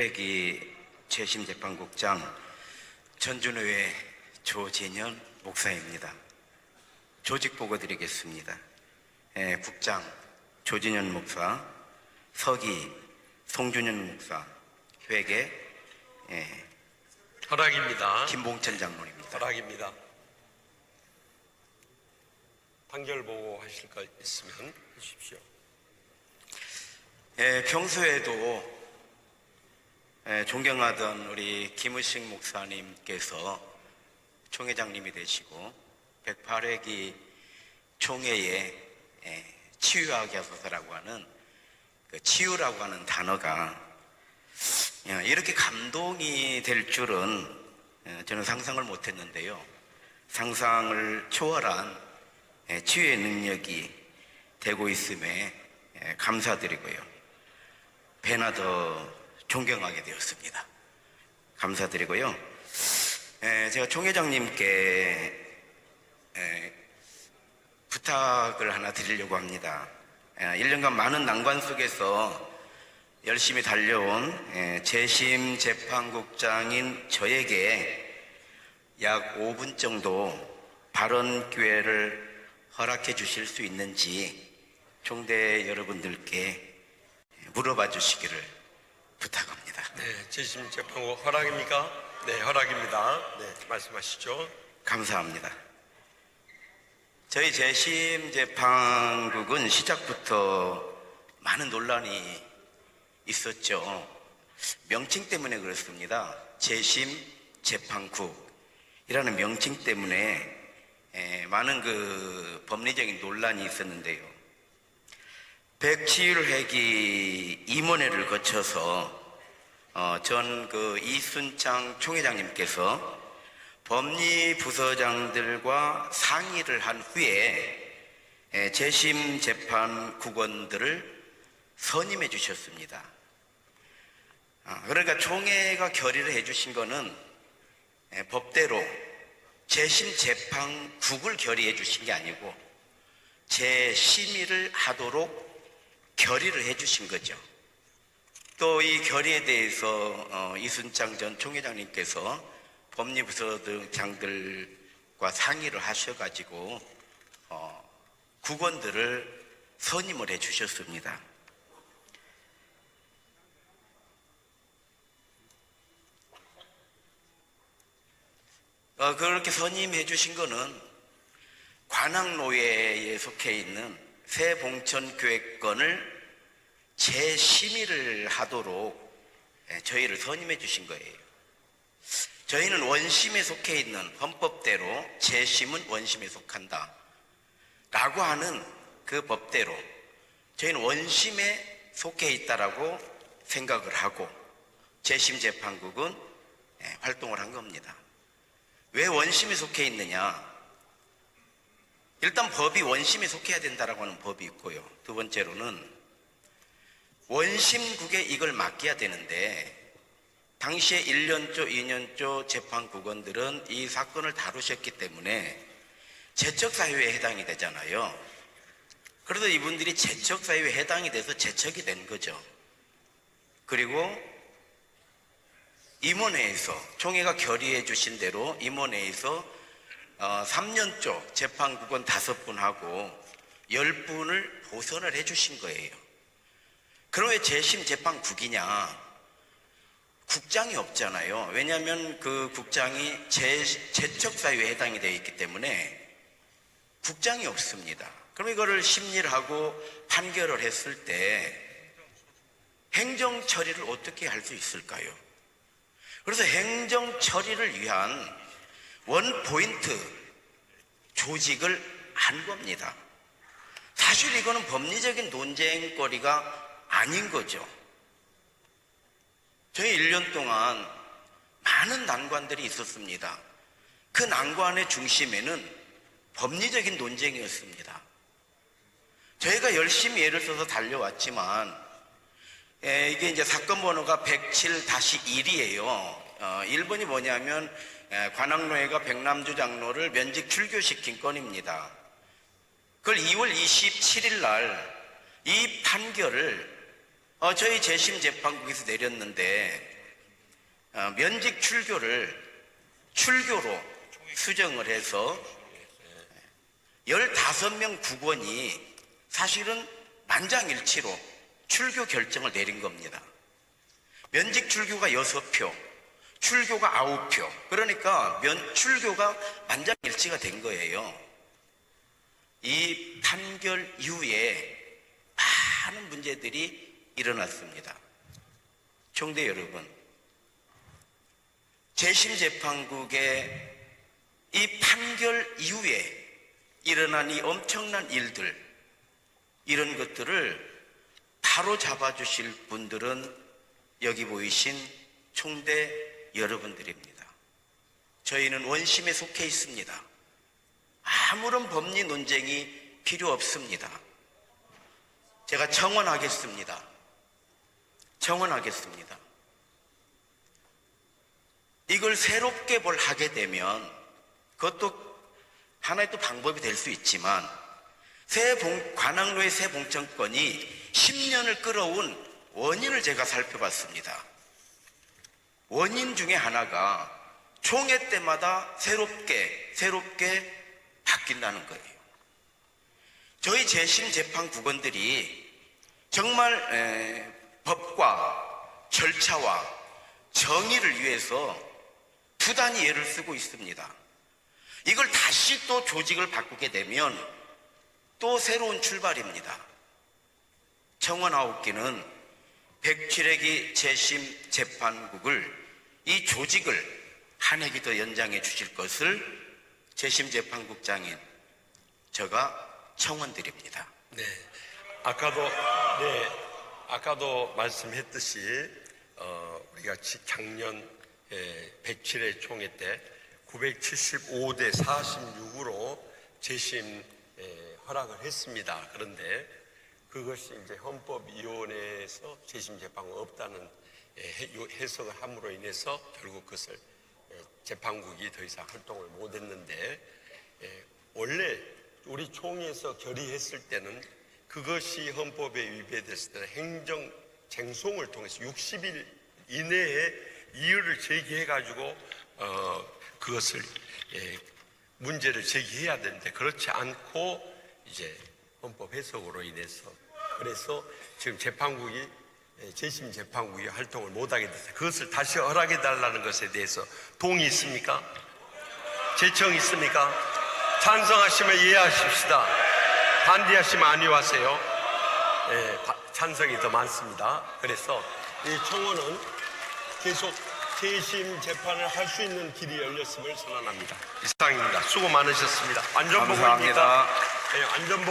백이 재심재판국장 전준우의 조진현 목사입니다. 조직 보고 드리겠습니다. 예, 국장 조진현 목사, 서기 송준현 목사, 회계 예, 허락입니다. 김봉천 장로입니다. 허락입니다. 판결 보고 하실 거 있으면 해주십시오. 예, 평소에도 예, 존경하던 우리 김의식 목사님께서 총회장님이 되시고 108회기 총회에 예, 치유하게 하소서라고 하는 그 치유라고 하는 단어가 야, 이렇게 감동이 될 줄은 예, 저는 상상을 못했는데요. 상상을 초월한 예, 치유의 능력이 되고 있음에 예, 감사드리고요. 배나 더 존경하게 되었습니다. 감사드리고요. 에, 제가 총 회장님께 에, 부탁을 하나 드리려고 합니다. 에, 1년간 많은 난관 속에서 열심히 달려온 에, 재심 재판국장인 저에게 약 5분 정도 발언 기회를 허락해 주실 수 있는지 총대 여러분들께 물어봐 주시기를 부탁합니다. 네, 재심 재판국 허락입니까? 네, 허락입니다. 네, 말씀하시죠. 감사합니다. 저희 재심 재판국은 시작부터 많은 논란이 있었죠. 명칭 때문에 그렇습니다. 재심 재판국이라는 명칭 때문에 에, 많은 그 법리적인 논란이 있었는데요. 백치율회기 임원회를 거쳐서 어, 전 그 이순창 총회장님께서 법리 부서장들과 상의를 한 후에 에, 재심 재판 국원들을 선임해 주셨습니다. 아, 그러니까 총회가 결의를 해 주신 거는 에, 법대로 재심 재판 국을 결의해 주신 게 아니고 재심의를 하도록 결의를 해주신 거죠. 또 이 결의에 대해서 어, 이순창 전 총회장님께서 법리부서장들과 상의를 하셔가지고 어, 국원들을 선임을 해주셨습니다. 어, 그렇게 선임해 주신 거는 관악노예에 속해 있는 새봉천교회권을 재심의를 하도록 예, 저희를 선임해 주신 거예요. 저희는 원심에 속해 있는 헌법대로 재심은 원심에 속한다. 라고 하는 그 법대로 저희는 원심에 속해 있다라고 생각을 하고 재심재판국은 예, 활동을 한 겁니다. 왜 원심에 속해 있느냐? 일단 법이 원심에 속해야 된다라고 하는 법이 있고요. 두 번째로는 원심국에 이걸 맡겨야 되는데 당시에 1년조, 2년조 재판국원들은 이 사건을 다루셨기 때문에 제척사유에 해당이 되잖아요. 그래서 이분들이 제척사유에 해당이 돼서 제척이 된 거죠. 그리고 임원회에서 총회가 결의해 주신 대로 임원회에서 어, 3년조 재판국원 5분하고 10분을 보선을 해 주신 거예요. 그럼 왜 재심 재판국이냐? 국장이 없잖아요. 왜냐하면 그 국장이 제, 제척사유에 해당이 되어 있기 때문에 국장이 없습니다. 그럼 이거를 심리를 하고 판결을 했을 때 행정 처리를 어떻게 할 수 있을까요? 그래서 행정 처리를 위한 원 포인트 조직을 한 겁니다. 사실 이거는 법리적인 논쟁거리가 아닌 거죠. 저희 1년 동안 많은 난관들이 있었습니다. 그 난관의 중심에는 법리적인 논쟁이었습니다. 저희가 열심히 애를 써서 달려왔지만 에, 이게 이제 사건 번호가 107-1이에요. 어, 1번이 뭐냐면 에, 관악노예가 백남주 장로를 면직 출교시킨 건입니다. 그걸 2월 27일 날 이 판결을 어, 저희 재심 재판국에서 내렸는데 어, 면직 출교를 출교로 수정을 해서 15명 국원이 사실은 만장일치로 출교 결정을 내린 겁니다. 면직 출교가 6표, 출교가 9표. 그러니까 면, 출교가 만장일치가 된 거예요. 이 판결 이후에 많은 문제들이 일어났습니다. 총대 여러분, 재심 재판국의 이 판결 이후에 일어난 이 엄청난 일들, 이런 것들을 바로 잡아주실 분들은 여기 보이신 총대 여러분들입니다. 저희는 원심에 속해 있습니다. 아무런 법리 논쟁이 필요 없습니다. 제가 청원하겠습니다. 청원하겠습니다. 이걸 새롭게 뭘 하게 되면 그것도 하나의 또 방법이 될 수 있지만 새 봉, 관악로의 새 봉천권이 10년을 끌어온 원인을 제가 살펴봤습니다. 원인 중에 하나가 총회 때마다 새롭게 새롭게 바뀐다는 거예요. 저희 재심 재판 국원들이 정말 에, 법과 절차와 정의를 위해서 부단히 애를 쓰고 있습니다. 이걸 다시 또 조직을 바꾸게 되면 또 새로운 출발입니다. 청원 아홉 개는 107회기 재심 재판국을 이 조직을 한 해기 더 연장해 주실 것을 재심 재판국장인 제가 청원드립니다. 네. 아까도 네. 아까도 말씀했듯이 어, 우리가 지- 작년 107회 총회 때 975대 46으로 재심 에, 허락을 했습니다. 그런데 그것이 이제 헌법위원회에서 재심 재판은 없다는 요 해석을 함으로 인해서 결국 그것을 에, 재판국이 더 이상 활동을 못했는데 에, 원래 우리 총회에서 결의했을 때는 그것이 헌법에 위배됐을 때는 행정 쟁송을 통해서 60일 이내에 이유를 제기해 가지고 어, 그것을 예, 문제를 제기해야 되는데 그렇지 않고 이제 헌법 해석으로 인해서 그래서 지금 재판국이 예, 재심 재판국이 활동을 못하게 됐어요. 그것을 다시 허락해 달라는 것에 대해서 동의 있습니까? 제청 있습니까? 찬성하시면 이해하십시다. 반대하시면 아니하세요. 예, 바- 찬성이 더 많습니다. 그래서 이 청원은 계속 재심 재판을 할 수 있는 길이 열렸음을 선언합니다. 이상입니다. 수고 많으셨습니다. 안전보고입니다. 감사합니다. 예, 안전보